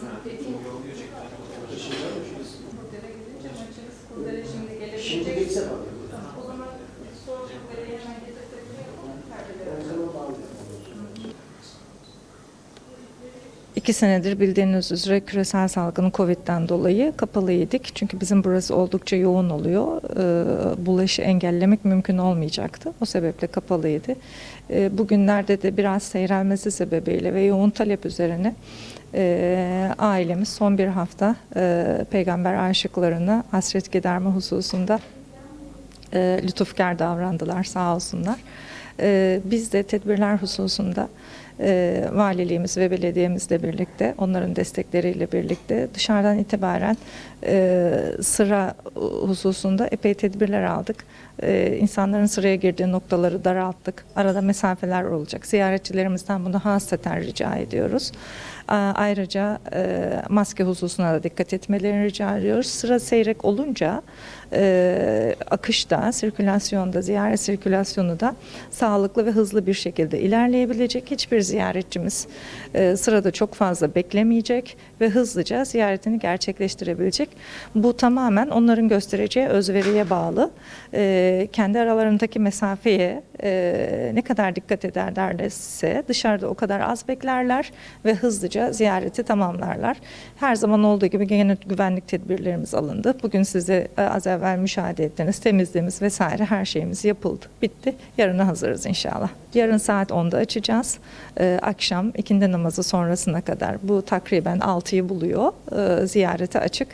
Kurdele gidince maçımız Kurdele şimdi gelebilecek. Şimdi. İki senedir bildiğiniz üzere küresel salgını Covid'den dolayı kapalıydık. Çünkü bizim burası oldukça yoğun oluyor. Ee, Bulaşı engellemek mümkün olmayacaktı. O sebeple kapalıydı. Ee, Bugünlerde de biraz seyrelmesi sebebiyle ve yoğun talep üzerine e, ailemiz son bir hafta peygamber aşıklarına hasret giderme hususunda lütufkar davrandılar sağ olsunlar. Biz de tedbirler hususunda e, valiliğimiz ve belediyemizle birlikte onların destekleriyle birlikte dışarıdan itibaren e, sıra hususunda epey tedbirler aldık. E, insanların sıraya girdiği noktaları daralttık. Arada mesafeler olacak. Ziyaretçilerimizden bunu hasreten rica ediyoruz. A- Ayrıca e, maske hususuna da dikkat etmelerini rica ediyoruz. Sıra seyrek olunca e, akışta, sirkülasyonda, ziyaret sirkülasyonu da sağlıklı ve hızlı bir şekilde ilerleyebilecek. Hiçbir ziyaretçimiz e, sırada çok fazla beklemeyecek ve hızlıca ziyaretini gerçekleştirebilecek. Bu tamamen onların göstereceği özveriye bağlı. E, kendi aralarındaki mesafeye e, ne kadar dikkat ederlerse dışarıda o kadar az beklerler ve hızlıca ziyareti tamamlarlar. Her zaman olduğu gibi gene güvenlik tedbirlerimiz alındı. Bugün size e, az evvel müşahede ettiniz. Temizliğimiz vesaire her şeyimiz yapıldı. Bitti. Yarına hazırız inşallah. Yarın saat 10'da açacağız. Ee, akşam ikindi namazı sonrasına kadar bu takriben 6'yı buluyor. Ee, ziyarete açık.